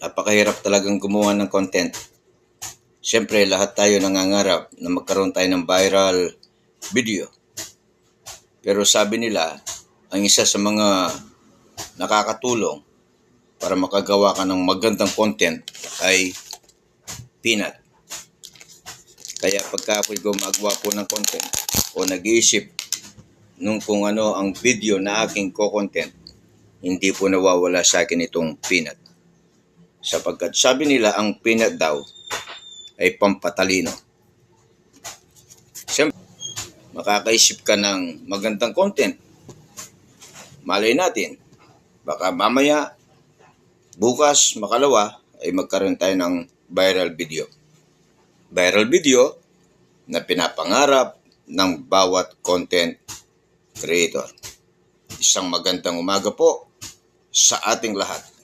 napakahirap talagang gumawa ng content. Siyempre, lahat tayo nangangarap na magkaroon tayo ng viral video. Pero sabi nila, ang isa sa mga nakakatulong para makagawa ka ng magandang content ay peanut. Kaya pagka ako'y gumagawa po ng content o nag-iisip nung kung ano ang video na aking ko-content, hindi po nawawala sa akin itong peanut. Sapagkat sabi nila ang peanut daw ay pampatalino. Siyempre, makakaisip ka ng magandang content. Malay natin, baka mamaya, bukas, makalawa, ay magkaroon tayo ng viral video. Viral video na pinapangarap ng bawat content creator. Isang magandang umaga po sa ating lahat.